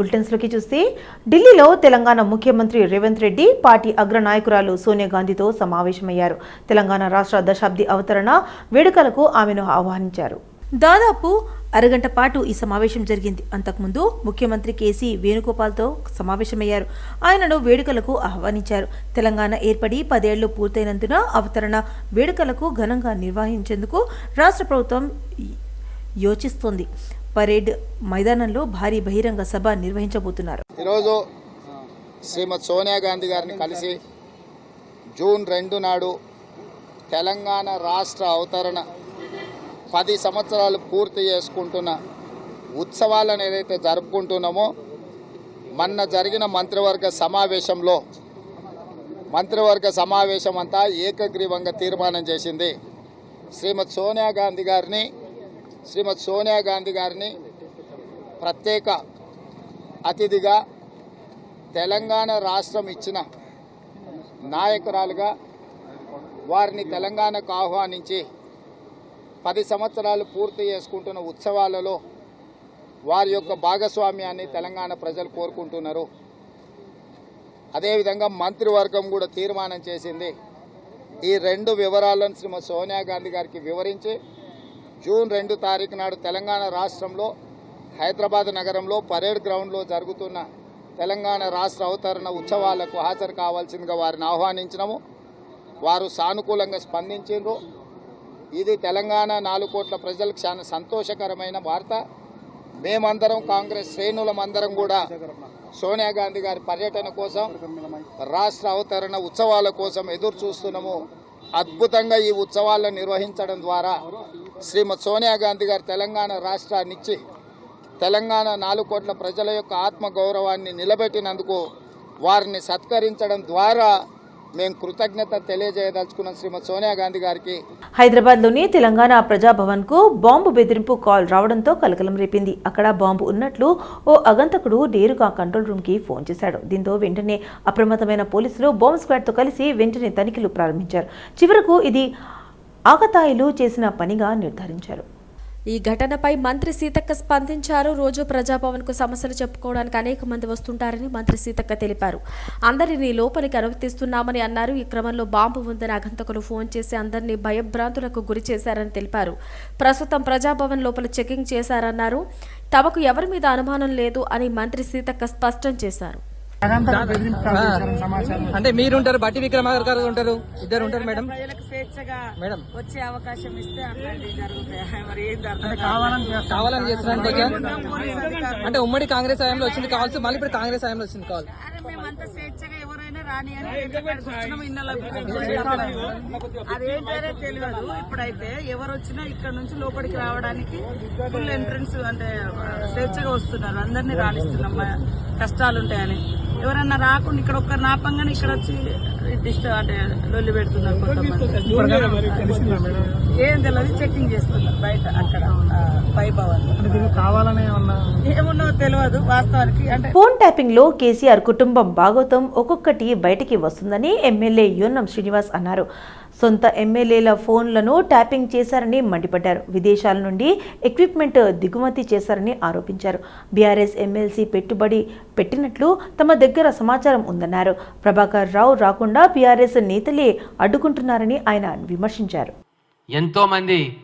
బులెటిన్స్లోకి చూస్తే ఢిల్లీలో తెలంగాణ ముఖ్యమంత్రి రేవంత్ రెడ్డి పార్టీ అగ్ర నాయకురాలు సోనియా గాంధీతో సమావేశమయ్యారు. తెలంగాణ రాష్ట్ర దశాబ్ది అవతరణ వేడుకలకు ఆమెను ఆహ్వానించారు. దాదాపు అరగంట పాటు ఈ సమావేశం జరిగింది. అంతకుముందు ముఖ్యమంత్రి కేసీ వేణుగోపాల్తో సమావేశమయ్యారు. ఆయనను వేడుకలకు ఆహ్వానించారు. తెలంగాణ ఏర్పడి పదేళ్ళు పూర్తయినందున అవతరణ వేడుకలకు ఘనంగా నిర్వహించేందుకు రాష్ట్ర ప్రభుత్వం యోచిస్తోంది. పరేడ్ మైదానంలో భారీ బహిరంగ సభ నిర్వహించబోతున్నారు. ఈరోజు శ్రీమతి సోనియా గాంధీ గారిని కలిసి జూన్ రెండు నాడు తెలంగాణ రాష్ట్ర అవతరణ పది సంవత్సరాలు పూర్తి చేసుకుంటున్న ఉత్సవాలను ఏదైతే జరుపుకుంటున్నామో మొన్న జరిగిన మంత్రివర్గ సమావేశంలో మంత్రివర్గ సమావేశం అంతా ఏకగ్రీవంగా తీర్మానం చేసింది శ్రీమతి సోనియా గాంధీ గారిని శ్రీమతి సోనియా గాంధీ గారిని ప్రత్యేక అతిథిగా తెలంగాణ రాష్ట్రం ఇచ్చిన నాయకురాలుగా వారిని తెలంగాణకు ఆహ్వానించి పది సంవత్సరాలు పూర్తి చేసుకుంటున్న ఉత్సవాలలో వారి యొక్క భాగస్వామ్యాన్ని తెలంగాణ ప్రజలు కోరుకుంటున్నారు. అదేవిధంగా మంత్రివర్గం కూడా తీర్మానం చేసింది. ఈ రెండు వివరాలను శ్రీమతి సోనియా గాంధీ గారికి వివరించి జూన్ రెండు తారీఖు నాడు తెలంగాణ రాష్ట్రంలో హైదరాబాద్ నగరంలో పరేడ్ గ్రౌండ్లో జరుగుతున్న తెలంగాణ రాష్ట్ర అవతరణ ఉత్సవాలకు హాజరు కావాల్సిందిగా వారిని ఆహ్వానించినము. వారు సానుకూలంగా స్పందించారు ఇది తెలంగాణ నాలుగు కోట్ల ప్రజలకు చాలా సంతోషకరమైన వార్త. మేమందరం కాంగ్రెస్ శ్రేణులమందరం కూడా సోనియా గాంధీ గారి పర్యటన కోసం రాష్ట్ర అవతరణ ఉత్సవాల కోసం ఎదురు చూస్తున్నాము అద్భుతంగా ఈ ఉత్సవాలను నిర్వహించడం ద్వారా శ్రీమతి సోనియా గాంధీ గారు తెలంగాణ రాష్ట్రాన్నిచ్చి తెలంగాణ నాలుగు కోట్ల ప్రజల యొక్క ఆత్మగౌరవాన్ని నిలబెట్టినందుకు వారిని సత్కరించడం ద్వారా మేము కృతజ్ఞత తెలియజేయదలుచుకున్నాం శ్రీమతి సోనియా గాంధీ గారికి. హైదరాబాద్లోని తెలంగాణ ప్రజాభవన్కు బాంబు బెదిరింపు కాల్ రావడంతో కలకలం రేపింది. అక్కడ బాంబు ఉన్నట్లు ఓ అగంతకుడు నేరుగా కంట్రోల్ రూమ్కి ఫోన్ చేశాడు. దీంతో వెంటనే అప్రమత్తమైన పోలీసులు బాంబు స్క్వాడ్తో కలిసి వెంటనే తనిఖీలు ప్రారంభించారు. చివరకు ఇది ఆకతాయిలు చేసిన పనిగా నిర్ధారించారు. ఈ ఘటనపై మంత్రి సీతక్క స్పందించారు. రోజు ప్రజాభవన్కు సమస్యలు చెప్పుకోవడానికి అనేక మంది వస్తుంటారని మంత్రి సీతక్క తెలిపారు. అందరినీ లోపలికి అనుమతిస్తున్నామని అన్నారు. ఈ క్రమంలో బాంబు ఉందని అగంతకులు ఫోన్ చేసి అందరినీ భయభ్రాంతులకు గురి చేశారని తెలిపారు. ప్రస్తుతం ప్రజాభవన్ లోపల చెకింగ్ చేశారన్నారు. తమకు ఎవరి మీద అనుమానం లేదు అని మంత్రి సీతక్క స్పష్టం చేశారు. అంటే మీరు ఉంటారు బట్టి విక్రమార్క గారు ఉంటారు ఇద్దరు ఉంటారు మేడం. మేడం. వచ్చే అవకాశం ఇస్తే కావాలని చేస్తున్నాను కొంచెం అంటే ఉమ్మడి కాంగ్రెస్ హయాంలో వచ్చింది కాల్స్ మళ్ళీ ఇప్పుడు కాంగ్రెస్ హయాంలో వచ్చింది అరే మేమంతా స్వేచ్ఛగా ఎవరైనా రాని అని అదేంటనే తెలియదు. ఇప్పుడైతే ఎవరు వచ్చినా ఇక్కడ నుంచి లోపలికి రావడానికి ఫుల్ ఎంట్రన్స్ అంటే స్వేచ్ఛగా వస్తున్నారు. అందరినీ రాణిస్తున్నాం. మా కష్టాలు ఉంటాయని ఎవరన్నా రాకుండా ఇక్కడ ఒక్కరు నాపంగానే ఇక్కడ వచ్చి డిస్టర్బ్ అంటే లొల్లి పెడుతున్నారు కొంతమంది. ఏం తెలియదు చెకింగ్ చేస్తున్నారు బయట అక్కడ పై భవన్. ఏమున్నో తెలియదు వాస్తవానికి. అంటే ఫోన్ ట్యాపింగ్లో కేసీఆర్ కుటుంబం భాగోతం ఒక్కొక్కటి బయటికి వస్తుందని ఎమ్మెల్యే యోన్నం శ్రీనివాస్ అన్నారు. సొంత ఎమ్మెల్యేల ఫోన్లను ట్యాపింగ్ చేశారని మండిపడ్డారు. విదేశాల నుండి ఎక్విప్మెంట్ దిగుమతి చేశారని ఆరోపించారు. బీఆర్ఎస్ ఎమ్మెల్సీ పెట్టుబడి పెట్టినట్లు తమ దగ్గర సమాచారం ఉందన్నారు. ప్రభాకర్ రావు రాకుండా బీఆర్ఎస్ నేతలే అడ్డుకుంటున్నారని ఆయన విమర్శించారు. ఎంతోమంది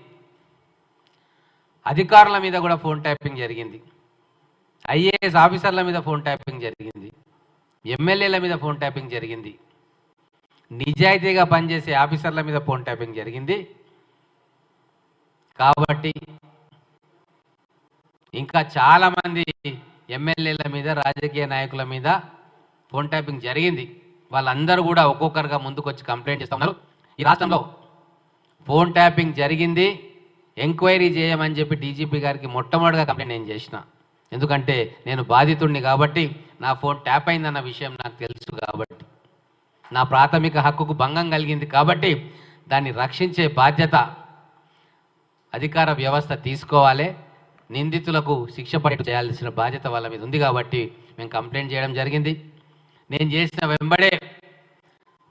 అధికారుల మీద కూడా ఫోన్ ట్యాపింగ్ జరిగింది. ఐఏఎస్ ఆఫీసర్ల మీద ఫోన్ ట్యాపింగ్ జరిగింది. ఎమ్మెల్యేల మీద ఫోన్ ట్యాపింగ్ జరిగింది. నిజాయితీగా పనిచేసే ఆఫీసర్ల మీద ఫోన్ ట్యాపింగ్ జరిగింది. కాబట్టి ఇంకా చాలామంది ఎమ్మెల్యేల మీద రాజకీయ నాయకుల మీద ఫోన్ ట్యాపింగ్ జరిగింది. వాళ్ళందరూ కూడా ఒక్కొక్కరుగా ముందుకు వచ్చి కంప్లైంట్ చేస్తున్నారు ఈ రాష్ట్రంలో ఫోన్ ట్యాపింగ్ జరిగింది. ఎంక్వైరీ చేయమని చెప్పి డీజీపీ గారికి మొట్టమొదటిగా కంప్లైంట్ నేను చేసిన. ఎందుకంటే నేను బాధితుడిని కాబట్టి నా ఫోన్ ట్యాప్ అయిందన్న విషయం నాకు తెలుసు కాబట్టి నా ప్రాథమిక హక్కుకు భంగం కలిగింది కాబట్టి దాన్ని రక్షించే బాధ్యత అధికార వ్యవస్థ తీసుకోవాలి. నిందితులకు శిక్ష పడి చేయాల్సిన బాధ్యత వాళ్ళ మీద ఉంది కాబట్టి మేము కంప్లైంట్ చేయడం జరిగింది. నేను చేసిన వెంబడే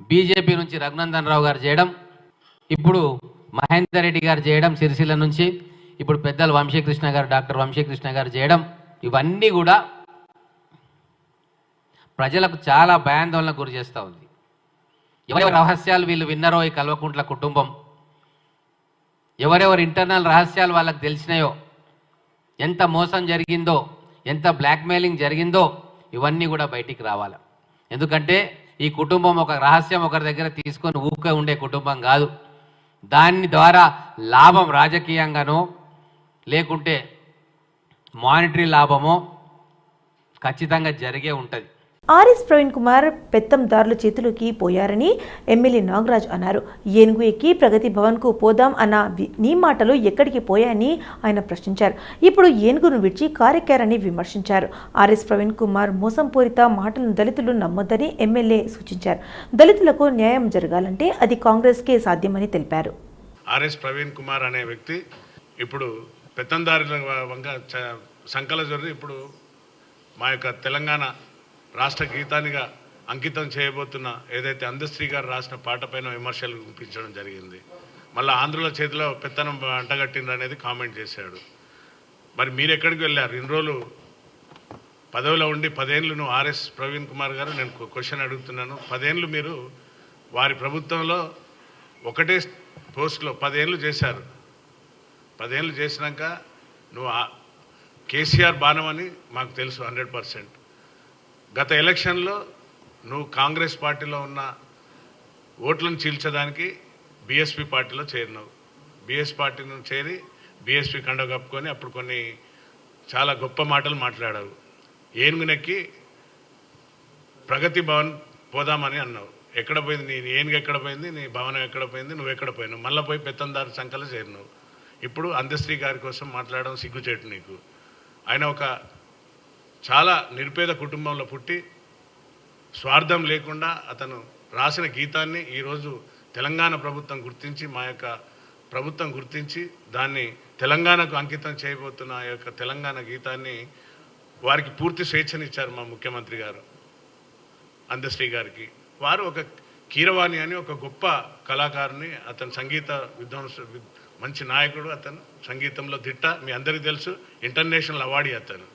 బీజేపీ నుంచి రఘునందన్ రావు గారు చేయడం ఇప్పుడు మహేందర్ రెడ్డి గారు చేయడం సిరిసిల్ల నుంచి ఇప్పుడు పెద్దలు వంశీకృష్ణ గారు డాక్టర్ వంశీకృష్ణ గారు చేయడం ఇవన్నీ కూడా ప్రజలకు చాలా భయాందోళన గురి చేస్తూ ఉంది. ఎవరెవరి రహస్యాలు వీళ్ళు విన్నారో ఈ కల్వకుంట్ల కుటుంబం? ఎవరెవరి ఇంటర్నల్ రహస్యాలు వాళ్ళకి తెలిసినాయో? ఎంత మోసం జరిగిందో ఎంత బ్లాక్మెయిలింగ్ జరిగిందో ఇవన్నీ కూడా బయటికి రావాలి. ఎందుకంటే ఈ కుటుంబం ఒక రహస్యం ఒకరి దగ్గర తీసుకొని ఊకే ఉండే కుటుంబం కాదు. దాని ద్వారా లాభం రాజకీయంగానో లేకుంటే మానిటరీ లాభమో ఖచ్చితంగా జరిగే ఉంటుంది. ఆర్ఎస్ ప్రవీణ్ కుమార్ పెత్తందారుల చేతులకి పోయారని ఎమ్మెల్యే నాగరాజ్ అన్నారు. ఏనుగు ఎక్కి ప్రగతి భవన్కు పోదాం అన్న నీ మాటలు ఎక్కడికి పోయాయని ఆయన ప్రశ్నించారు. ఇప్పుడు ఏనుగును విడిచి కారెక్కారని విమర్శించారు. ఆర్ఎస్ ప్రవీణ్ కుమార్ మోసంపూరిత మాటలను దళితులు నమ్మొద్దని ఎమ్మెల్యే సూచించారు. దళితులకు న్యాయం జరగాలంటే అది కాంగ్రెస్కే సాధ్యమని తెలిపారు. ఆర్ఎస్ ప్రవీణ్ కుమార్ అనే వ్యక్తి ఇప్పుడు పెత్తందారుల వంక సంకల ఇప్పుడు మా యొక్క తెలంగాణ రాష్ట్ర గీతానిగా అంకితం చేయబోతున్న ఏదైతే అందశ్రీ గారు రాసిన పాట పైన విమర్శలు గుప్పించడం జరిగింది. మళ్ళీ ఆంధ్రుల చేతిలో పెత్తనం అంటగట్టింది అనేది కామెంట్ చేశాడు. మరి మీరు ఎక్కడికి వెళ్ళారు? ఇన్ని రోజులు పదవిలో ఉండి పదేళ్ళు నువ్వు ఆర్ఎస్ ప్రవీణ్ కుమార్ గారు నేను క్వశ్చన్ అడుగుతున్నాను. పదేళ్ళు మీరు వారి ప్రభుత్వంలో ఒకటే పోస్ట్లో పదేళ్ళు చేశారు. పదేళ్ళు చేసినాక నువ్వు కేసీఆర్ బాణం అని మాకు తెలుసు హండ్రెడ్ పర్సెంట్. గత ఎలక్షన్లో నువ్వు కాంగ్రెస్ పార్టీలో ఉన్న ఓట్లను చీల్చడానికి బీఎస్పీ పార్టీలో చేరినావు. బీఎస్ పార్టీలో చేరి బీఎస్పీ కండ కప్పుకొని అప్పుడు కొన్ని చాలా గొప్ప మాటలు మాట్లాడావు. ఏనుగునెక్కి ప్రగతి భవన్ పోదామని అన్నావు. ఎక్కడ పోయింది? నీ ఏనుగు ఎక్కడ పోయింది? నీ భవనం ఎక్కడ పోయింది? నువ్వు ఎక్కడ పోయినావు? మళ్ళీ పోయి పెత్తందారు సంకలు చేరినావు. ఇప్పుడు అందశ్రీ గారి కోసం మాట్లాడడం సిగ్గుచేటు నీకు. ఆయన ఒక చాలా నిరుపేద కుటుంబంలో పుట్టి స్వార్థం లేకుండా అతను రాసిన గీతాన్ని ఈరోజు తెలంగాణ ప్రభుత్వం గుర్తించి మా యొక్క ప్రభుత్వం గుర్తించి దాన్ని తెలంగాణకు అంకితం చేయబోతున్న ఆ యొక్క తెలంగాణ గీతాన్ని వారికి పూర్తి స్వేచ్ఛనిచ్చారు మా ముఖ్యమంత్రి గారు అందశ్రీ గారికి. వారు ఒక కీరవాణి అని ఒక గొప్ప కళాకారుని అతను సంగీత విద్వాంసు మంచి నాయకుడు అతను సంగీతంలో దిట్ట మీ అందరికీ తెలుసు ఇంటర్నేషనల్ అవార్డీ అతను.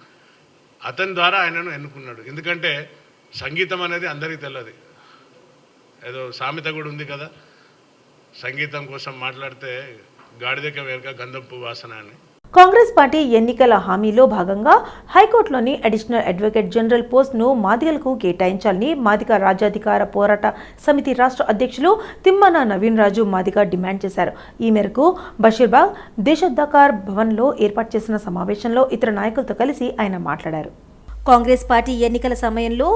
అతని ద్వారా ఆయనను ఎన్నుకున్నాడు. ఎందుకంటే సంగీతం అనేది అందరికీ తెలియదు ఏదో సామెత కూడా ఉంది కదా. సంగీతం కోసం మాట్లాడితే గాడిదక వేరక గంధం పువ్వు వాసన అని. కాంగ్రెస్ పార్టీ ఎన్నికల హామీలో భాగంగా హైకోర్టులోని అడిషనల్ అడ్వకేట్ జనరల్ పోస్ట్ను మాదిగలకు కేటాయించాలని మాదిగ రాజ్యాధికార పోరాట సమితి రాష్ట్ర అధ్యక్షులు తిమ్మన నవీన్ రాజు మాదిగ డిమాండ్ చేశారు. ఈ మేరకు బషీర్బాగ్ దేశోద్దకార్ భవన్లో ఏర్పాటు చేసిన సమావేశంలో ఇతర నాయకులతో కలిసి ఆయన మాట్లాడారు. కాంగ్రెస్ పార్టీ ఎన్నికల సమయంలో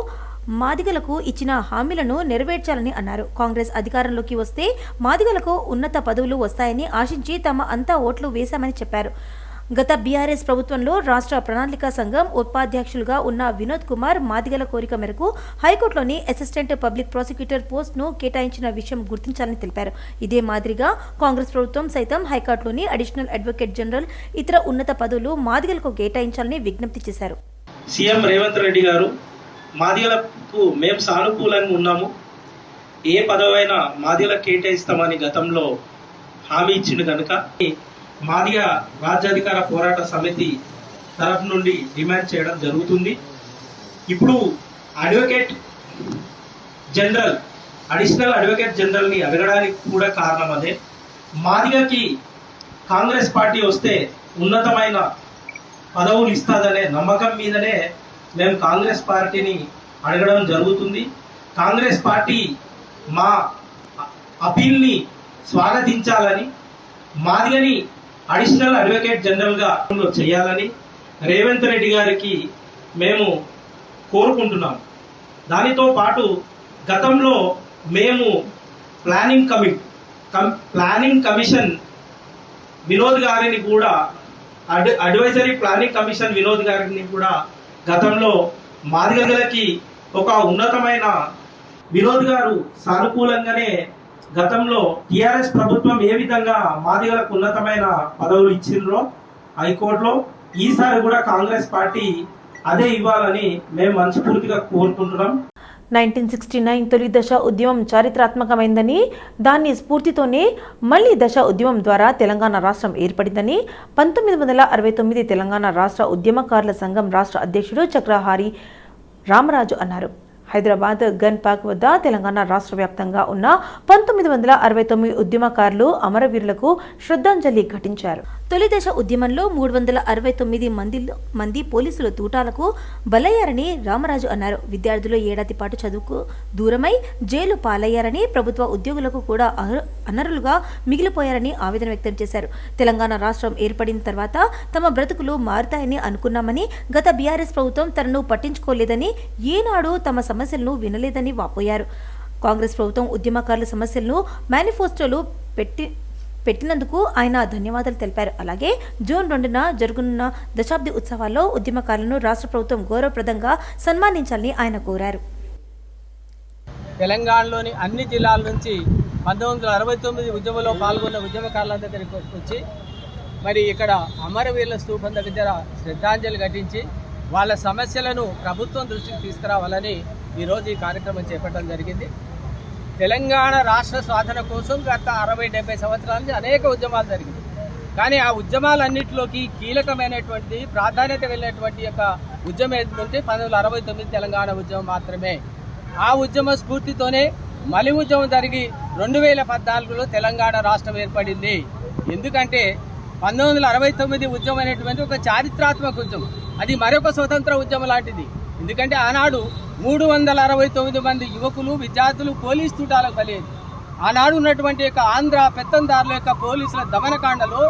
మాదిగలకు ఇచ్చిన హామీలను నెరవేర్చాలని అన్నారు. కాంగ్రెస్ అధికారంలోకి వస్తే మాదిగలకు ఉన్నత పదవులు వస్తాయని ఆశించి తమ అంతా ఓట్లు వేశామని చెప్పారు. గత బీఆర్ఎస్ ప్రభుత్వంలో రాష్ట్ర ప్రణాళిక సంఘం ఉపాధ్యక్షులుగా ఉన్న వినోద్ కుమార్ మాదిగల కోరిక మేరకు హైకోర్టులోని అసిస్టెంట్ పబ్లిక్ ప్రాసిక్యూటర్ పోస్టును కేటాయించిన విషయం గుర్తించాలని తెలిపారు. ఇదే మాదిరిగా కాంగ్రెస్ ప్రభుత్వం సైతం హైకోర్టులోని అడిషనల్ అడ్వకేట్ జనరల్ ఇతర ఉన్నత పదవులు మాదిగలకు కేటాయించాలని విజ్ఞప్తి చేశారు. సీఎం రేవంత్ రెడ్డి గారు మాదిగలకు మేము సానుకూలంగా ఉన్నాము. ఏ పదవైనా మాదిగలకు కేటాయిస్తామని గతంలో హామీ ఇచ్చిండు కనుక మాదిగ రాజ్యాధికార పోరాట సమితి తరఫు నుండి డిమాండ్ చేయడం జరుగుతుంది. ఇప్పుడు అడ్వకేట్ జనరల్ అడిషనల్ అడ్వకేట్ జనరల్ని అడగడానికి కూడా కారణం అదే. మాదిగకి కాంగ్రెస్ పార్టీ వస్తే ఉన్నతమైన పదవులు ఇస్తాదనే నమ్మకం మీదనే మేము కాంగ్రెస్ పార్టీని అడగడం జరుగుతుంది. కాంగ్రెస్ పార్టీ మా అపీల్ని స్వాగతించాలని మాదిగని అడిషనల్ అడ్వకేట్ జనరల్గా చేయాలని రేవంత్ రెడ్డి గారికి మేము కోరుకుంటున్నాం. దానితో పాటు గతంలో మేము ప్లానింగ్ కమి కం ప్లానింగ్ కమిషన్ వినోద్ గారిని కూడా ad advisory planning commission Vinod గారిని కూడా గతంలో మాదిగలకి ఒక ఉన్నతమైన వినోద్ గారు సానుకూలంగానే గతంలో టిఆర్ఎస్ ప్రభుత్వం ఏ విధంగా మాదిగలకు ఉన్నతమైన పదవులు ఇచ్చిండ్రో హైకోర్టులో ఈసారి కూడా కాంగ్రెస్ పార్టీ అదే ఇవ్వాలని మేము మనస్ఫూర్తిగా కోరుకుంటున్నాం. నైన్టీన్ సిక్స్టీ నైన్ తొలి దశ ఉద్యమం చారిత్రాత్మకమైందని దాని స్ఫూర్తితోనే మళ్ళీ దశ ఉద్యమం ద్వారా తెలంగాణ రాష్ట్రం ఏర్పడిందని పంతొమ్మిది వందల అరవై తొమ్మిది తెలంగాణ రాష్ట్ర ఉద్యమకారుల సంఘం రాష్ట్ర అధ్యక్షుడు చక్రహారి రామరాజు అన్నారు. హైదరాబాద్ గన్ పార్క్ వద్ద తెలంగాణ రాష్ట్ర వ్యాప్తంగా ఉన్న పంతొమ్మిది వందల అరవై తొమ్మిది ఉద్యమకారులు అమరవీరులకు శ్రద్ధాంజలి ఘటించారు. తొలిదశ ఉద్యమంలో మూడు వందల అరవై తొమ్మిది మంది మంది పోలీసుల తూటాలకు బలయ్యారని రామరాజు అన్నారు. విద్యార్థులు ఏడాది పాటు చదువుకు దూరమై జైలు పాలయ్యారని ప్రభుత్వ ఉద్యోగులకు కూడా అనరులుగా మిగిలిపోయారని ఆవేదన వ్యక్తం చేశారు. తెలంగాణ రాష్ట్రం ఏర్పడిన తర్వాత తమ బ్రతుకులు మారుతాయని అనుకున్నామని గత బీఆర్ఎస్ ప్రభుత్వం తనను పట్టించుకోలేదని ఏనాడు తమ సమస్యలను వినలేదని వాపోయారు. కాంగ్రెస్ ప్రభుత్వం ఉద్యమకారుల సమస్యలను మేనిఫెస్టోలో పెట్టి పెట్టినందుకు ఆయన ధన్యవాదాలు తెలిపారు. అలాగే జూన్ రెండున జరుగుతున్న దశాబ్ది ఉత్సవాల్లో ఉద్యమకారులను రాష్ట్ర ప్రభుత్వం గౌరవప్రదంగా సన్మానించాలని ఆయన కోరారు. తెలంగాణలోని అన్ని జిల్లాల నుంచి పంతొమ్మిది వందల అరవై తొమ్మిది ఉద్యమంలో పాల్గొన్న ఉద్యమకారుల దగ్గరికి వచ్చి మరి ఇక్కడ అమరవీరుల స్థూపం దగ్గర శ్రద్ధాంజలి ఘటించి వాళ్ళ సమస్యలను ప్రభుత్వం దృష్టికి తీసుకురావాలని ఈరోజు ఈ కార్యక్రమం చేపట్టడం జరిగింది. తెలంగాణ రాష్ట్ర సాధన కోసం గత అరవై డెబ్బై సంవత్సరాల నుంచి అనేక ఉద్యమాలు జరిగింది కానీ ఆ ఉద్యమాలన్నింటిలోకి కీలకమైనటువంటి ప్రాధాన్యత వెళ్ళినటువంటి యొక్క ఉద్యమం ఏంటంటే పంతొమ్మిది వందల అరవై తొమ్మిది తెలంగాణ ఉద్యమం మాత్రమే. ఆ ఉద్యమ స్ఫూర్తితోనే మలి ఉద్యమం జరిగి రెండు వేల పద్నాలుగులో తెలంగాణ రాష్ట్రం ఏర్పడింది. ఎందుకంటే పంతొమ్మిది వందల అరవై తొమ్మిది ఉద్యమం అనేటువంటి ఒక చారిత్రాత్మక ఉద్యమం. అది మరొక స్వతంత్ర ఉద్యమం లాంటిది. ఎందుకంటే ఆనాడు మూడు వందల అరవై తొమ్మిది మంది యువకులు విద్యార్థులు పోలీస్ తూటాలకు బలేదు ఆనాడు ఉన్నటువంటి యొక్క ఆంధ్ర పెత్తందారుల యొక్క పోలీసుల దమనకాండలో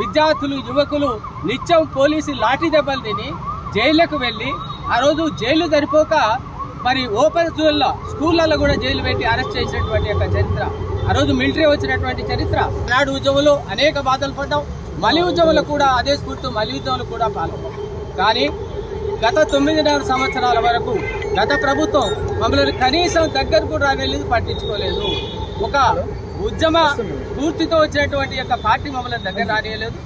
విద్యార్థులు యువకులు నిత్యం పోలీసు లాఠీ దెబ్బలు తిని జైళ్ళకు వెళ్ళి ఆ రోజు జైలు సరిపోక మరి ఓపెన్ స్కూల్లో స్కూళ్ళల్లో కూడా జైలు పెట్టి అరెస్ట్ చేసినటువంటి యొక్క చరిత్ర. ఆ రోజు మిలిటరీ వచ్చినటువంటి చరిత్ర. నాడు ఉద్యమంలో అనేక బాధలు పడ్డాం. మలి ఉద్యమంలో కూడా అదే స్ఫూర్తి మలి ఉద్యమంలో కూడా పాల్గొన్నాం. కానీ గత తొమ్మిదిన్నర సంవత్సరాల వరకు గత ప్రభుత్వం మమ్మల్ని కనీసం దగ్గర కూడా వెళ్ళి పట్టించుకోలేదు. ఒక ఉద్యమ పూర్తితో వచ్చేటువంటి యొక్క పార్టీ మమ్మల్ని దగ్గర రానియలేదు.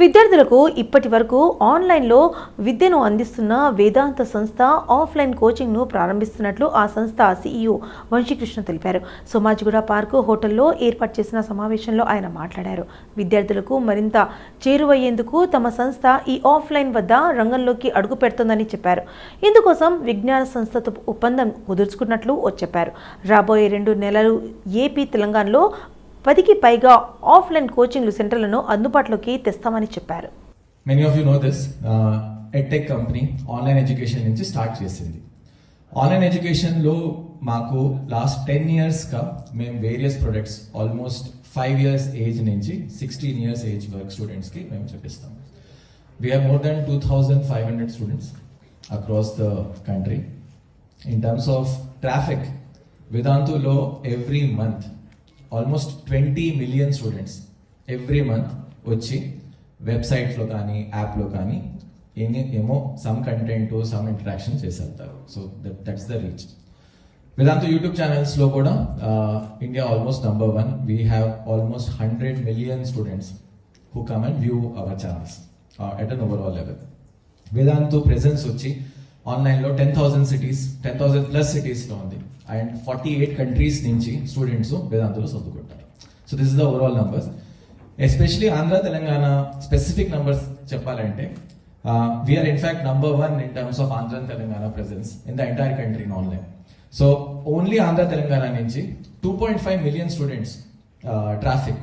విద్యార్థులకు ఇప్పటి వరకు ఆన్లైన్లో విద్యను అందిస్తున్న వేదాంత సంస్థ ఆఫ్లైన్ కోచింగ్ను ప్రారంభిస్తున్నట్లు ఆ సంస్థ సీఈఓ వంశీకృష్ణ తెలిపారు. సోమాజిగూడ పార్కు హోటల్లో ఏర్పాటు చేసిన సమావేశంలో ఆయన మాట్లాడారు. విద్యార్థులకు మరింత చేరువయ్యేందుకు తమ సంస్థ ఈ ఆఫ్లైన్ వద్ద రంగంలోకి అడుగు పెడుతోందని చెప్పారు. ఇందుకోసం విజ్ఞాన సంస్థతో ఒప్పందం కుదుర్చుకున్నట్లు చెప్పారు. రాబోయే రెండు నెలలు ఏపీ తెలంగాణలో పదికి పైగా ఆఫ్లైన్ కోచింగ్ సెంటర్లను అందుబాటులోకి తెస్తామని చెప్పారు. Many of you know this edtech company online education నుంచి స్టార్ట్ చేసింది. ఆన్లైన్ ఎడ్యుకేషన్లో మాకు లాస్ట్ టెన్ ఇయర్స్గా మేము various products almost five years age నుంచి సిక్స్టీన్ ఇయర్స్ ఏజ్ వర్క్ స్టూడెంట్స్కి మేము చూపిస్తాం we have more than two thousand five hundred students across the country in terms of traffic వేదాంతులో every month almost twenty million students every month వచ్చి వెబ్సైట్లో కానీ యాప్లో కానీ ఏమి ఏమో సమ్ కంటెంట్ సమ్ ఇంటరాక్షన్ చేసి వెళ్తారు so that that's the reach Vedantu YouTube ఛానల్స్లో కూడా India almost number one we have almost hundred million students who come and view our channels at an overall level Vedantu presence వచ్చి ఆన్లైన్లో ten thousand cities ten thousand plus సిటీస్లో ఉంది. And forty eight countries నుంచి students వేదాంతులు చదువుకుంటారు. So this is the overall numbers especially Andhra Telangana specific numbers చెప్పాలంటే we are in fact number one in terms of Andhra Telangana presence in the entire country in online so only Andhra Telangana నుంచి two point five million students traffic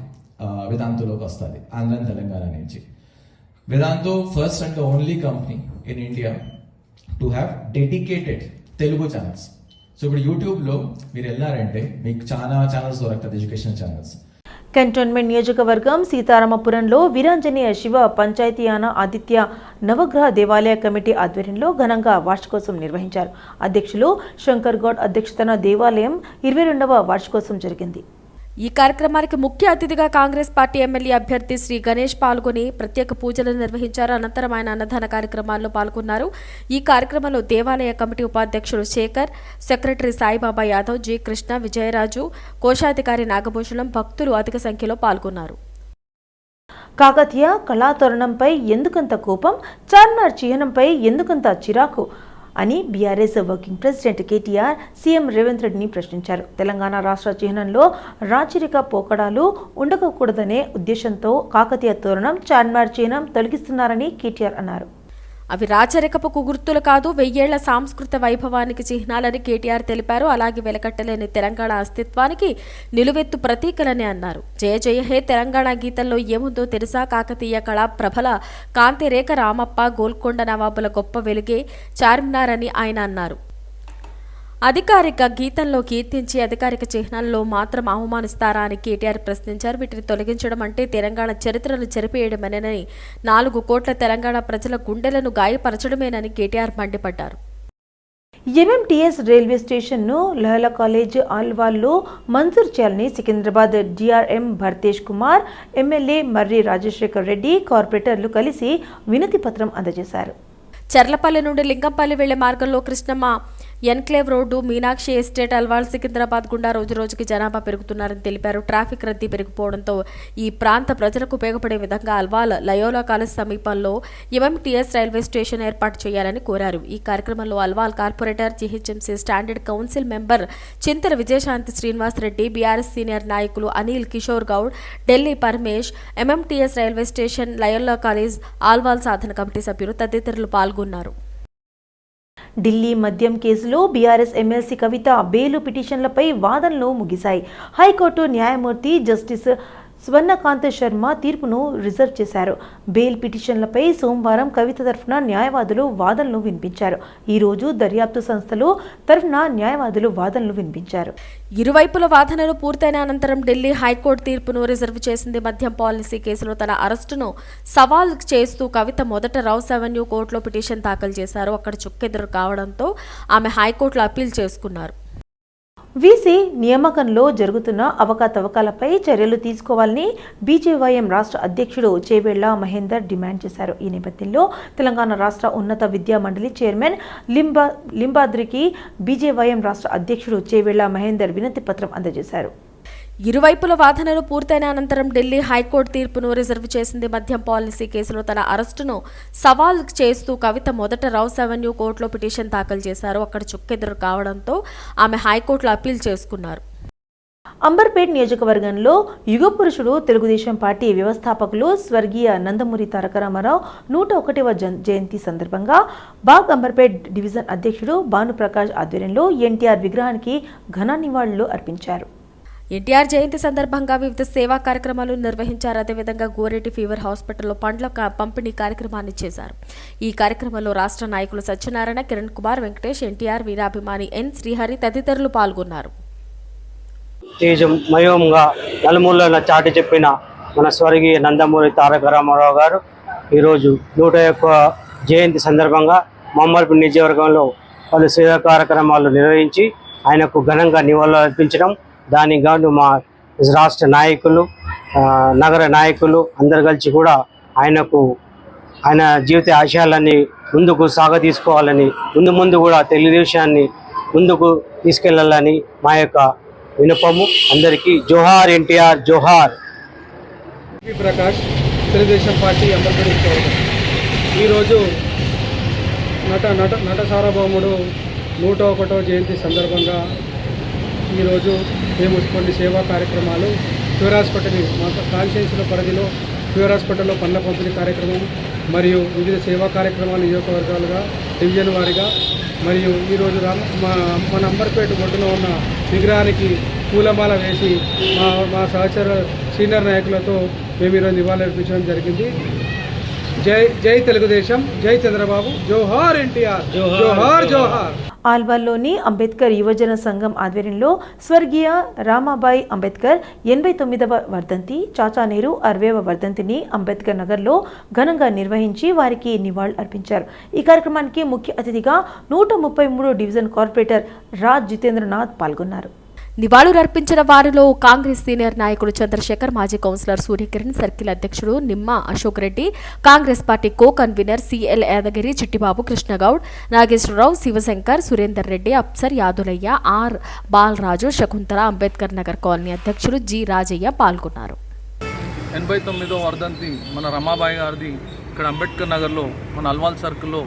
వేదాంతులోకి వస్తుంది. ఆంధ్ర తెలంగాణ నుంచి. Vedantu first and the only company in India to have dedicated Telugu channels so ఇప్పుడు యూట్యూబ్లో మీరు వెళ్ళారంటే మీకు చాలా channels దొరుకుతుంది ఎడ్యుకేషన్ ఛానల్స్ కంటోన్మెంట్ నియోజకవర్గం సీతారామపురంలో వీరాంజనేయ శివ పంచాయతీయాన ఆదిత్య నవగ్రహ దేవాలయ కమిటీ ఆధ్వర్యంలో ఘనంగా వార్షికోత్సవం నిర్వహించారు. అధ్యక్షులు శంకర్ గౌడ్ అధ్యక్షతన దేవాలయం ఇరవై రెండవ వార్షికోత్సవం జరిగింది. ఈ కార్యక్రమానికి ముఖ్య అతిథిగా కాంగ్రెస్ పార్టీ ఎమ్మెల్యే అభ్యర్థి శ్రీ గణేష్ పాల్గొని ప్రత్యేక పూజలు నిర్వహించారు. అనంతరం ఆయన అన్నదాన కార్యక్రమాల్లో పాల్గొన్నారు. ఈ కార్యక్రమంలో దేవాలయ కమిటీ ఉపాధ్యక్షుడు శేఖర్ సెక్రటరీ సాయిబాబా యాదవ్ జి కృష్ణ విజయరాజు కోశాధికారి నాగభూషణం భక్తులు అధిక సంఖ్యలో పాల్గొన్నారు. కాకతీయ కళాతోరణంపై ఎందుకంత కోపం? చార్మినార్ చిహ్నంపై ఎందుకంత చిరాకు? అని BRS working president KTR CM Revanth రెడ్డిని ప్రశ్నించారు. తెలంగాణ రాష్ట్ర చిహ్నంలో రాచరిక పోకడాలు ఉండకూడదనే ఉద్దేశంతో కాకతీయ తోరణం చార్మార్ చిహ్నం తొలగిస్తున్నారని కేటీఆర్ అన్నారు. అవి రాచరికపు గుర్తులు కాదు వెయ్యేళ్ళ సాంస్కృత వైభవానికి చిహ్నాలని కేటీఆర్ తెలిపారు. అలాగే వెలకట్టలేని తెలంగాణ అస్తిత్వానికి నిలువెత్తు ప్రతీకలని అన్నారు. జయ జయ హే తెలంగాణ గీతంలో ఏముందో తెలుసా? కాకతీయ కళా ప్రభల కాంతిరేఖ రామప్ప గోల్కొండ నవాబుల గొప్ప వెలుగే చార్మినార్ అని ఆయన అన్నారు. అధికారిక గీతంలో కీర్తించి అధికారిక చిహ్నాలలో మాత్రం అవమానిస్తారా అని కేటీఆర్ ప్రశ్నించారు. వీటిని తొలగించడం అంటే తెలంగాణ చరిత్రను చెరిపేయడమేనని నాలుగు కోట్ల తెలంగాణ ప్రజల గుండెలను గాయపరచడమేనని కేటీఆర్ మండిపడ్డారు. ఎంఎంటీఎస్ రైల్వే స్టేషన్ను లహల కాలేజ్ ఆల్వాల్లో మంజూరు చేయాలని సికింద్రాబాద్ డిఆర్ఎం భర్తేష్ కుమార్ ఎమ్మెల్యే మర్రి రాజశేఖర్ రెడ్డి కార్పొరేటర్లు కలిసి వినతి పత్రం అందజేశారు. చర్లపల్లి నుండి లింగంపల్లి వెళ్ళే మార్గంలో Krishnamma enclave road Meenakshi estate Alwal Secunderabad గుండా రోజు రోజుకి జనాభా పెరుగుతున్నారని తెలిపారు. ట్రాఫిక్ రద్దీ పెరిగిపోవడంతో ఈ ప్రాంత ప్రజలకు ఉపయోగపడే విధంగా అల్వాల్ లయోలా కాలేజ్ సమీపంలో ఎంఎంటీఎస్ రైల్వే స్టేషన్ ఏర్పాటు చేయాలని కోరారు. ఈ కార్యక్రమంలో Alwal corporator GHMC standard council member Chintala Vijayashanti Srinivas Reddy BRS senior నాయకులు Anil Kishore Goud Delhi Paramesh MMTS railway station Loyola college Alwal సాధన కమిటీ సభ్యులు తదితరులు పాల్గొన్నారు. ఢిల్లీ మద్యం కేసులో బీఆర్ఎస్ ఎమ్మెల్సీ కవిత బెయిలు పిటిషన్లపై వాదనలు ముగిశాయి. హైకోర్టు న్యాయమూర్తి జస్టిస్ స్వర్ణకాంత శర్మ తీర్పును రిజర్వ్ చేశారు. బెయిల్ పిటిషన్లపై సోమవారం కవిత తరఫున న్యాయవాదులు వాదనలు వినిపించారు. ఈరోజు దర్యాప్తు సంస్థలు తరఫున న్యాయవాదులు వాదనలు వినిపించారు. ఇరువైపుల వాదనలు పూర్తయిన అనంతరం ఢిల్లీ హైకోర్టు తీర్పును రిజర్వ్ చేసింది మద్యం పాలసీ కేసులో తన అరెస్టును సవాల్ చేస్తూ కవిత మొదట రౌస్ అవెన్యూ కోర్టులో పిటిషన్ దాఖలు చేశారు. అక్కడ చుక్కెదురు కావడంతో ఆమె హైకోర్టులో అప్పీల్ చేసుకున్నారు. వీసీ నియామకంలో జరుగుతున్న అవకతవకాలపై చర్యలు తీసుకోవాలని బీజేవైఎం రాష్ట్ర అధ్యక్షుడు చేవేళ్ళ మహేందర్ డిమాండ్ చేశారు. ఈ నేపథ్యంలో తెలంగాణ రాష్ట్ర ఉన్నత విద్యా మండలి చైర్మన్ లింబా లింబాద్రికి బీజేవైఎం రాష్ట్ర అధ్యక్షుడు చేవేళ్ళ మహేందర్ వినతి పత్రం అందజేశారు. ఇరువైపుల వాదనలు పూర్తయిన అనంతరం ఢిల్లీ హైకోర్టు తీర్పును రిజర్వ్ చేసింది మద్యం పాలసీ కేసులో తన అరెస్టును సవాల్ చేస్తూ కవిత మొదట రౌస్ అవెన్యూ కోర్టులో పిటిషన్ దాఖలు చేశారు. అక్కడ చుక్కెదురు కావడంతో ఆమె హైకోర్టులో అప్పీల్ చేసుకున్నారు. అంబర్పేట్ నియోజకవర్గంలో యుగ పురుషుడు తెలుగుదేశం పార్టీ వ్యవస్థాపకులు స్వర్గీయ నందమూరి తారక రామారావు నూట ఒకటవ జన్- జయంతి సందర్భంగా బాగ్ అంబర్పేట్ డివిజన్ అధ్యక్షుడు భానుప్రకాష్ ఆధ్వర్యంలో ఎన్టీఆర్ విగ్రహానికి ఘన నివాళులు అర్పించారు. ఎన్టీఆర్ జయంతి సందర్భంగా వివిధ సేవా కార్యక్రమాలు నిర్వహించారు. అదేవిధంగా గోరెడ్డి ఫీవర్ హాస్పిటల్లో పండ్ల పంపిణీ కార్యక్రమాన్ని చేశారు. ఈ కార్యక్రమంలో రాష్ట్ర నాయకులు సత్యనారాయణ కిరణ్ కుమార్ వెంకటేష్ ఎన్టీఆర్ వీరాభిమాని ఎన్ శ్రీహరి తదితరులు పాల్గొన్నారు. తేజమయంగా నలుమూలన చాటి చెప్పిన మన స్వర్గీయ నందమూరి తారక రామారావు గారు ఈరోజు నూట యొక్క జయంతి సందర్భంగా మమ్మల్పి నియోజకవర్గంలో పలు సేవా కార్యక్రమాలు నిర్వహించి ఆయనకు ఘనంగా నివాళులు అర్పించడం దానికి గాను మా రాష్ట్ర నాయకులు నగర నాయకులు అందరు కలిసి కూడా ఆయనకు ఆయన జీవిత ఆశయాలన్నీ ముందుకు సాగ తీసుకోవాలని ముందు ముందు కూడా తెలుగుదేశాన్ని ముందుకు తీసుకెళ్ళాలని మా యొక్క వినపము అందరికీ జోహార్ ఎన్టీఆర్ జోహార్. ప్రకాష్ తెలుగుదేశం పార్టీ అంబర్పేట ఈరోజు నట నట నట సార్వభౌముడు నూట ఒకటో జయంతి సందర్భంగా ఈరోజు మేము కొన్ని సేవా కార్యక్రమాలు ఫీవర్ హాస్పిటల్ మా కాన్స్టిట్యూన్సీల పరిధిలో ఫీవర్ హాస్పిటల్లో పండ్ల పంపిణీ కార్యక్రమం మరియు వివిధ సేవా కార్యక్రమాలు నియోజకవర్గాలుగా డివిజన్ వారీగా మరియు ఈరోజు రామ మా మన అంబర్పేట ఒడ్డున ఉన్న విగ్రహానికి పూలమాల వేసి మా మా సహచర సీనియర్ నాయకులతో మేము ఈరోజు నివాళులర్పించడం జరిగింది. జై జై తెలుగుదేశం జై చంద్రబాబు జోహార్ ఎన్టీఆర్ జోహార్. జోహార్. ఆల్వాల్లోని అంబేద్కర్ యువజన సంఘం ఆధ్వర్యంలో స్వర్గీయ రామాబాయి అంబేద్కర్ ఎనభై తొమ్మిదవ వర్ధంతి చాచానేరు అరవైవ వర్ధంతిని అంబేద్కర్ నగర్లో ఘనంగా నిర్వహించి వారికి నివాళులు అర్పించారు. ఈ కార్యక్రమానికి ముఖ్య అతిథిగా నూట ముప్పై మూడు డివిజన్ కార్పొరేటర్ రాజ్ జితేంద్రనాథ్ పాల్గొన్నారు. నివాళులర్పించిన వారిలో కాంగ్రెస్ సీనియర్ నాయకుడు చంద్రశేఖర్ మాజీ కౌన్సిలర్ సూర్యకిరణ్ సర్కిల్ అధ్యక్షుడు Nimma Ashok Reddy Congress party co convener CL Yadagiri Chittibabu Krishnagoud Nageswararao Sivashankar Surender Reddy Afsar Yadulaiah R Balaraju Shakuntala Ambedkar Nagar colony అధ్యక్షుడు జి రాజయ్య పాల్గొన్నారు. ఎనభై తొమ్మిదో వర్ధంతి మన రమాబాయి గారిది ఇక్కడ అంబేద్కర్ నగర్లో మన అల్వాల్ సర్కిల్లో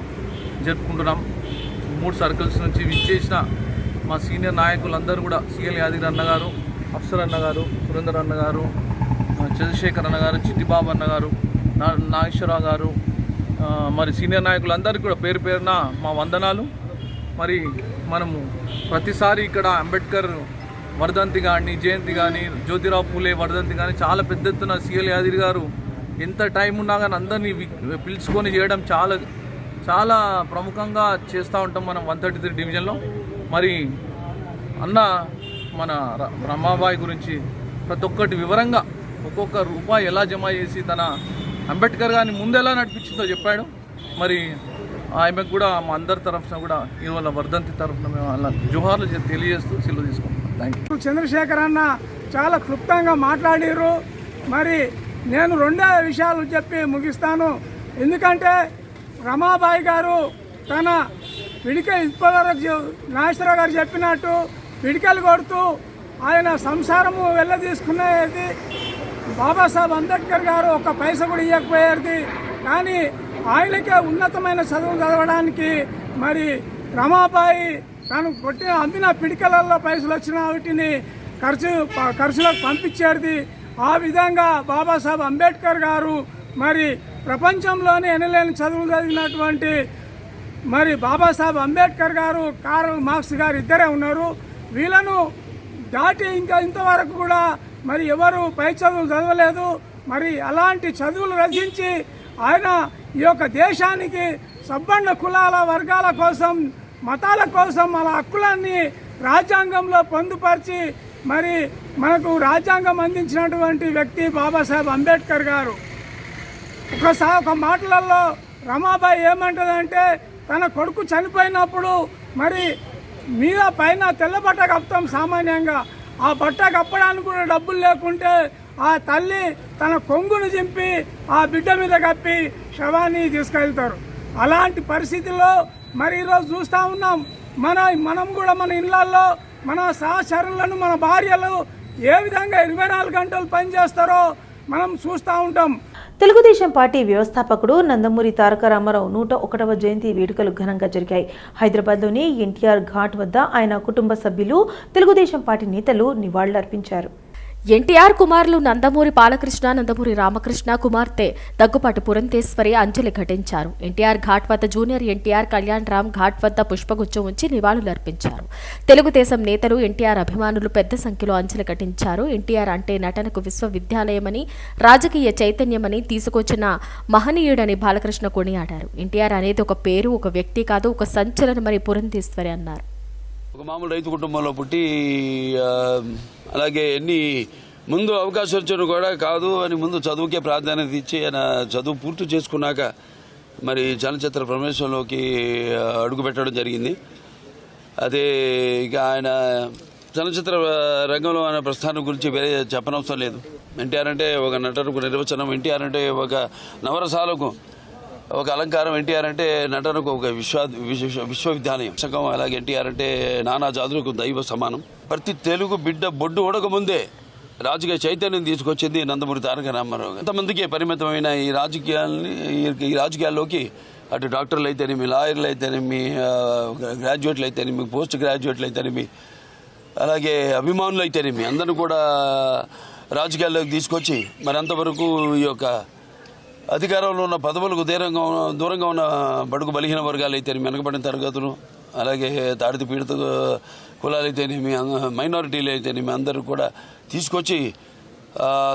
జరుపుకుంటున్నాం. మూడు సర్కిల్స్ నుంచి విచ్చేసిన మా సీనియర్ నాయకులందరూ కూడా సిఎల్ యాదగిరి అన్నగారు అఫ్సర్ అన్నగారు సురేందర్ అన్నగారు చంద్రశేఖర్ అన్నగారు చిట్టిబాబు అన్నగారు నా నాగేశ్వరరావు గారు మరి సీనియర్ నాయకులందరికీ కూడా పేరు పేరున మా వందనాలు. మరి మనము ప్రతిసారి ఇక్కడ అంబేద్కర్ వర్ధంతి కానీ జయంతి కానీ జ్యోతిరావు పూలే వర్ధంతి కానీ చాలా పెద్ద ఎత్తున సిఎల్ యాదగిరి గారు ఎంత టైం ఉన్నా కానీ అందరినీ పిలుచుకొని చేయడం చాలా చాలా ప్రముఖంగా చేస్తూ ఉంటాం మనం వన్ థర్టీ త్రీ డివిజన్లో. మరి అన్న మన ర- రమాబాయి గురించి ప్రతి ఒక్కటి వివరంగా ఒక్కొక్క రూపాయి ఎలా జమ చేసి తన అంబేద్కర్ గారిని ముందెలా నడిపించిందో చెప్పాడు. మరి ఆమెకు కూడా మా అందరి తరఫున కూడా ఇవాళ వర్ధంతి తరఫున మేము అలా జుహార్లు తెలియజేస్తూ సెలవు తీసుకుంటున్నాం. థ్యాంక్ యూ చంద్రశేఖర్ అన్న చాలా క్లుప్తంగా మాట్లాడారు మరి నేను రెండే విషయాలు చెప్పి ముగిస్తాను. ఎందుకంటే రమాబాయి గారు తన పిడిక ఇప్పటివరకు నాగేశ్వరరావు గారు చెప్పినట్టు పిడికలు కొడుతూ ఆయన సంసారము వెళ్ళదీసుకునేది బాబాసాహెబ్ అంబేద్కర్ గారు ఒక పైస కూడా ఇవ్వకపోయేది కానీ ఆయనకే ఉన్నతమైన చదువు చదవడానికి మరి రమాబాయి తను కొట్టిన అమ్మిన పిడికలలో పైసలు వచ్చిన వాటిని ఖర్చు ప- ఖర్చులకు పంపించేది. ఆ విధంగా బాబాసాహెబ్ అంబేద్కర్ గారు మరి ప్రపంచంలోనే ఎనలేని చదువులు చదివినటువంటి మరి బాబాసాహెబ్ అంబేద్కర్ గారు కార్ల్ మార్క్స్ గారు ఇద్దరే ఉన్నారు. వీళ్ళను దాటి ఇంకా ఇంతవరకు కూడా మరి ఎవరు పై చదువులు చదవలేదు. మరి అలాంటి చదువులు రచించి ఆయన ఈ యొక్క దేశానికి సబ్బండ కులాల వర్గాల కోసం మతాల కోసం మన హక్కులన్నీ రాజ్యాంగంలో పొందుపరిచి మరి మనకు రాజ్యాంగం అందించినటువంటి వ్యక్తి బాబాసాహెబ్ అంబేద్కర్ గారు. ఒకసారి ఒక మాటలలో రమాబాయి ఏమంటదంటే తన కొడుకు చనిపోయినప్పుడు మరి మీద పైన తెల్ల బట్ట కప్పుతాం సామాన్యంగా. ఆ బట్ట కప్పడానికి కూడా డబ్బులు లేకుంటే ఆ తల్లి తన కొంగును చింపి ఆ బిడ్డ మీద కప్పి శవాన్ని తీసుకెళ్తారు. అలాంటి పరిస్థితుల్లో మరి ఈరోజు చూస్తూ ఉన్నాం. మన మనం కూడా మన ఇళ్ళల్లో మన సహచరులను మన భార్యలు ఏ విధంగా ఇరవై నాలుగు గంటలు పనిచేస్తారో మనం చూస్తూ ఉంటాం. తెలుగుదేశం పార్టీ వ్యవస్థాపకుడు నందమూరి తారక రామారావు నూట ఒకటవ జయంతి వేడుకలు ఘనంగా జరిగాయి. హైదరాబాద్లోని ఎన్టీఆర్ ఘాట్ వద్ద ఆయన కుటుంబ సభ్యులు తెలుగుదేశం పార్టీ నేతలు నివాళులర్పించారు. ఎన్టీఆర్ కుమారులు నందమూరి బాలకృష్ణ నందమూరి రామకృష్ణ కుమార్తె దగ్గుపాటి పురంధేశ్వరి అంజలి ఘటించారు. ఎన్టీఆర్ ఘాట్ వద్ద జూనియర్ ఎన్టీఆర్ కళ్యాణ్ రామ్ ఘాట్ వద్ద పుష్పగుచ్చం ఉంచి నివాళులర్పించారు. తెలుగుదేశం నేతలు ఎన్టీఆర్ అభిమానులు పెద్ద సంఖ్యలో అంజలి ఘటించారు. ఎన్టీఆర్ అంటే నటనకు విశ్వవిద్యాలయమని రాజకీయ చైతన్యమని తీసుకొచ్చిన మహనీయుడని బాలకృష్ణ కొనియాడారు. ఎన్టీఆర్ అనేది ఒక పేరు ఒక వ్యక్తి కాదు ఒక సంచలనమని పురంధేశ్వరి అన్నారు. ఒక మామూలు రైతు కుటుంబంలో పుట్టి అలాగే ఎన్ని ముందు అవకాశం వచ్చిన కూడా కాదు అని ముందు చదువుకే ప్రాధాన్యత ఇచ్చి ఆయన చదువు పూర్తి చేసుకున్నాక మరి చలనచిత్ర ప్రవేశంలోకి అడుగు పెట్టడం జరిగింది. అదే ఇక ఆయన చలనచిత్ర రంగంలో ఆయన ప్రస్థానం గురించి వేరే చెప్పనవసరం లేదు. ఎన్టీఆర్ అంటే ఒక నటనకు నిర్వచనం ఎన్టీఆర్ అంటే ఒక నవరసాలకు ఒక అలంకారం ఎన్టీఆర్ అంటే నటనకు ఒక విశ్వ విశ్వవిద్యాలయం. సంఘం అలాగే ఎన్టీఆర్ అంటే నానా జాతులకు దైవ సమానం. ప్రతి తెలుగు బిడ్డ బొడ్డు ఉడకముందే రాజకీయ చైతన్యం తీసుకొచ్చింది నందమూరి తారక రామారావు. ఎంతమందికి పరిమితమైన ఈ రాజకీయాల్ని ఈ- రాజకీయాల్లోకి అటు డాక్టర్లు అయితేనేమి లాయర్లు అయితేనేమి గ్రాడ్యుయేట్లు అయితేనేమి పోస్ట్ గ్రాడ్యుయేట్లు అయితేనేమి అలాగే అభిమానులు అయితేనేమి అందరూ కూడా రాజకీయాల్లోకి తీసుకొచ్చి మరి అంతవరకు ఈ యొక్క అధికారంలో ఉన్న పదవులకు దూరంగా ఉన్న- దూరంగా ఉన్న బడుగు బలహీన వర్గాలు అయితేనేమి వెనకబడిన తరగతులు అలాగే తాడిత పీడిత కులాలు అయితేనేమి మైనారిటీలు అయితేనేమి అందరూ కూడా తీసుకొచ్చి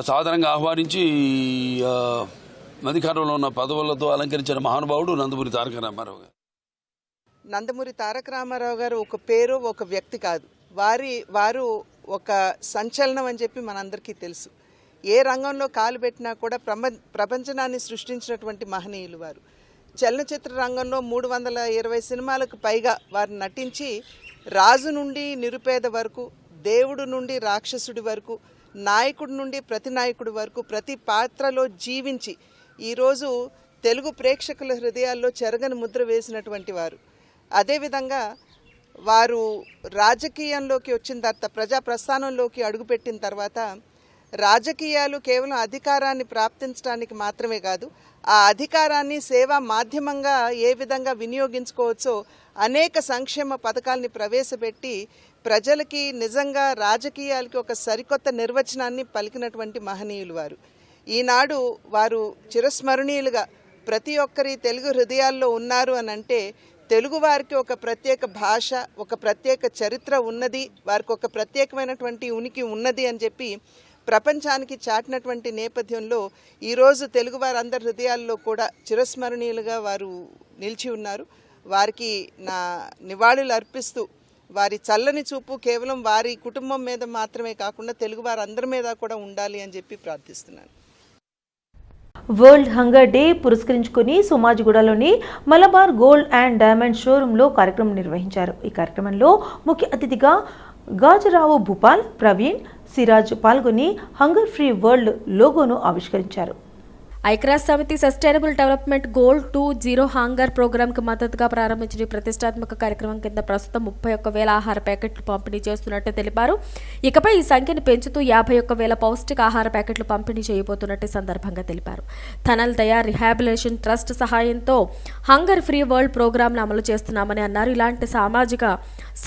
సాధారణంగా ఆహ్వానించి అధికారంలో ఉన్న పదవులతో అలంకరించిన మహానుభావుడు నందమూరి తారక రామారావు గారు. నందమూరి తారక రామారావు గారు ఒక పేరు ఒక వ్యక్తి కాదు. వారి వారు ఒక సంచలనం అని చెప్పి మనందరికీ తెలుసు. ఏ రంగంలో కాలు పెట్టినా కూడా ప్రపంచనాన్ని సృష్టించినటువంటి మహనీయులు వారు. చలనచిత్ర రంగంలో మూడు వందల ఇరవై సినిమాలకు పైగా వారు నటించి రాజు నుండి నిరుపేద వరకు దేవుడు నుండి రాక్షసుడి వరకు నాయకుడి నుండి ప్రతి నాయకుడి వరకు ప్రతి పాత్రలో జీవించి ఈరోజు తెలుగు ప్రేక్షకుల హృదయాల్లో చెరగని ముద్ర వేసినటువంటి వారు. అదేవిధంగా వారు రాజకీయంలోకి వచ్చిన తర్వాత ప్రజా ప్రస్థానంలోకి అడుగుపెట్టిన తర్వాత రాజకీయాలు కేవలం అధికారాన్ని ప్రాప్తించడానికి మాత్రమే కాదు ఆ అధికారాన్ని సేవా మాధ్యమంగా ఏ విధంగా వినియోగించుకోవచ్చో అనేక సంక్షేమ పథకాల్ని ప్రవేశపెట్టి ప్రజలకి నిజంగా రాజకీయాలకి ఒక సరికొత్త నిర్వచనాన్ని పలికినటువంటి మహనీయులు వారు. ఈనాడు వారు చిరస్మరణీయులుగా ప్రతి ఒక్కరి తెలుగు హృదయాల్లో ఉన్నారు అని అంటే తెలుగువారికి ఒక ప్రత్యేక భాష ఒక ప్రత్యేక చరిత్ర ఉన్నది వారికి ఒక ప్రత్యేకమైనటువంటి ఉనికి ఉన్నది అని చెప్పి ప్రపంచానికి చాటినటువంటి నేపథ్యంలో ఈరోజు తెలుగు వారందరి హృదయాల్లో కూడా చిరస్మరణీయులుగా వారు నిలిచి ఉన్నారు. వారికి నా నివాళులు అర్పిస్తూ వారి చల్లని చూపు కేవలం వారి కుటుంబం మీద మాత్రమే కాకుండా తెలుగు వారందరి మీద కూడా ఉండాలి అని చెప్పి ప్రార్థిస్తున్నాను. వరల్డ్ హంగర్ డే పురస్కరించుకుని సోమాజిగూడలోని మలబార్ గోల్డ్ అండ్ డైమండ్ షోరూంలో కార్యక్రమం నిర్వహించారు. ఈ కార్యక్రమంలో ముఖ్య అతిథిగా గాజరావు భూపాల్ ప్రవీణ్ సిరాజ్ పాల్గొని హంగర్ ఫ్రీ వరల్డ్ లోగోను ఆవిష్కరించారు. ఐక్యరాజ్య సమితి sustainable development goal two zero hunger ప్రోగ్రాంకి మద్దతుగా ప్రారంభించిన ఈ ప్రతిష్టాత్మక కార్యక్రమం కింద ప్రస్తుతం ముప్పై ఒక్క వేల ఆహార ప్యాకెట్లు పంపిణీ చేస్తున్నట్టు తెలిపారు. ఇకపై ఈ సంఖ్యను పెంచుతూ యాభై ఒక్క వేల పౌష్టిక ఆహార ప్యాకెట్లు పంపిణీ చేయబోతున్నట్టు సందర్భంగా తెలిపారు. థనల్ దయా రిహాబిలేషన్ ట్రస్ట్ సహాయంతో హంగర్ ఫ్రీ వరల్డ్ ప్రోగ్రాంను అమలు చేస్తున్నామని అన్నారు. ఇలాంటి సామాజిక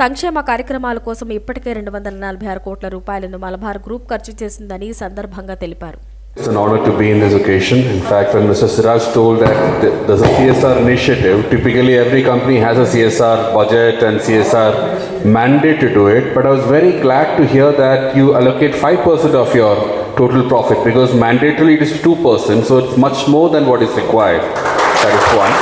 సంక్షేమ కార్యక్రమాల కోసం ఇప్పటికే రెండు వందల నలభై ఆరు కోట్ల రూపాయలను మలబార్ గ్రూప్ ఖర్చు చేసిందని ఈ సందర్భంగా తెలిపారు. It's an honor to be in this occasion. In fact, when Mr. Siraj told that th- there's a CSR initiative, typically every company has a CSR budget and CSR mandate to do it. But I was very glad to hear that you allocate 5% of your total profit because mandatorily it is 2%, so it's much more than what is required. That is one.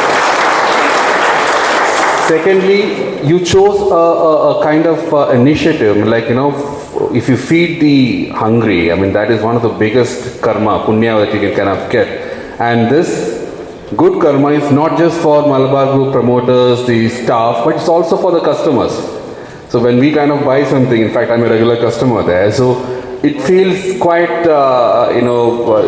Secondly, you chose a, a, a kind of uh, initiative, like, you know, if you feed the hungry, I mean, that is one of the biggest karma, punya that you can kind of get. And this good karma is not just for Malabar Group promoters, the staff, but it's also for the customers. So when we kind of buy something, in fact, I'm a regular customer there, so it feels quite, uh, you know,